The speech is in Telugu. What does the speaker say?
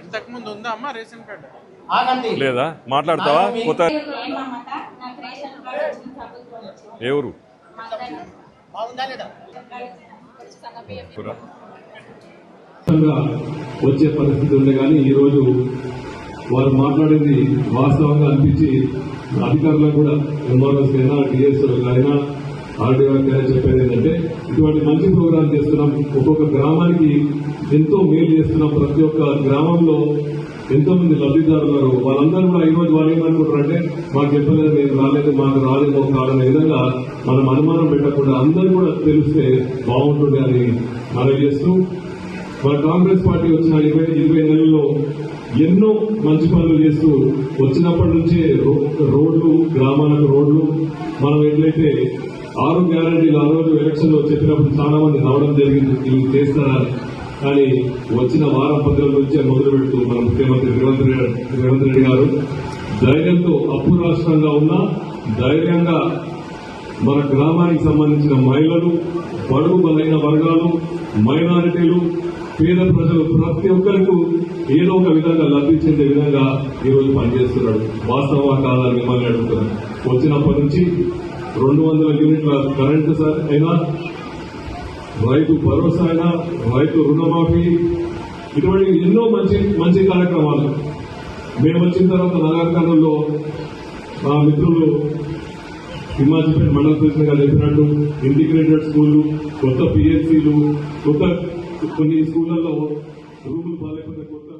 ఇంతకుముందు ఉందా అమ్మా రేషన్ కార్డు ఆగండి. లేదా మాట్లాడతావా కొత్త ఎవరు వచ్చే పరిస్థితి ఉంది కానీ ఈ రోజు వారు మాట్లాడింది వాస్తవంగా అనిపించి అధికారులకు కూడా ఎంఆర్ఎస్ అయినా డిఎస్ అయినా ఆర్డీఓ అయినా చెప్పేది ఏంటంటే ఇటువంటి మంచి ప్రోగ్రాం చేస్తున్నాం. ఒక్కొక్క గ్రామానికి ఎంతో మేలు చేస్తున్నాం. ప్రతి ఒక్క గ్రామంలో ఎంతో మంది లబ్ధిదారులు ఉన్నారు. వాళ్ళందరూ కూడా ఈరోజు వాళ్ళు ఏమనుకుంటారంటే మాకు చెప్పలేదు మేము రాలేదు మాకు రాలేమో కాదనే విధంగా మనం అనుమానం పెట్టకుండా అందరూ కూడా తెలిస్తే బాగుంటుంది అని మనం చేస్తూ మన కాంగ్రెస్ పార్టీ వచ్చిన ఇరవై ఇరవై నెలల్లో ఎన్నో మంచి పనులు చేస్తూ వచ్చినప్పటి నుంచే రో- రోడ్లు గ్రామాలకు రోడ్లు మనం ఎట్లయితే ఆరు గ్యారంటీలు ఆ రోజు ఎలక్షన్ చెప్పినప్పుడు చాలా మంది రావడం జరిగింది. ఇవి చేస్తారా? కానీ వచ్చిన వారం పది రోజుల నుంచే మొదలు పెడుతూ మన ముఖ్యమంత్రి రేవంత్ రెడ్డి రేవంత్ రెడ్డి గారు ధైర్యంతో అప్పు రాష్ట్రంగా ఉన్న ధైర్యంగా మన గ్రామానికి సంబంధించిన మహిళలు బడుగు బలైన వర్గాలు మైనారిటీలు పేద ప్రజలు ప్రతి ఒక్కరికి ఏదో ఒక విధంగా లబ్ధి చెందే విధంగా ఈరోజు పనిచేస్తున్నాడు. వాస్తవ కాదని మిమ్మల్ని అడుగుతున్నాను. వచ్చినప్పటి నుంచి రెండు వందల యూనిట్ల కరెంటు సార్ అయినా రైతు భరోసా అయినా రైతు రుణమాఫీ ఇటువంటి ఎన్నో మంచి మంచి కార్యక్రమాలు. మేము వచ్చిన తర్వాత నగరకాలంలో మా మిత్రులు హిమాచల్ మండల కృష్ణ గారు చెప్పినట్టు ఇంటిగ్రేటెడ్ స్కూళ్ళు కొత్త పిఎస్సీలు కొత్త కొన్ని స్కూళ్ళల్లో రూములు కొత్త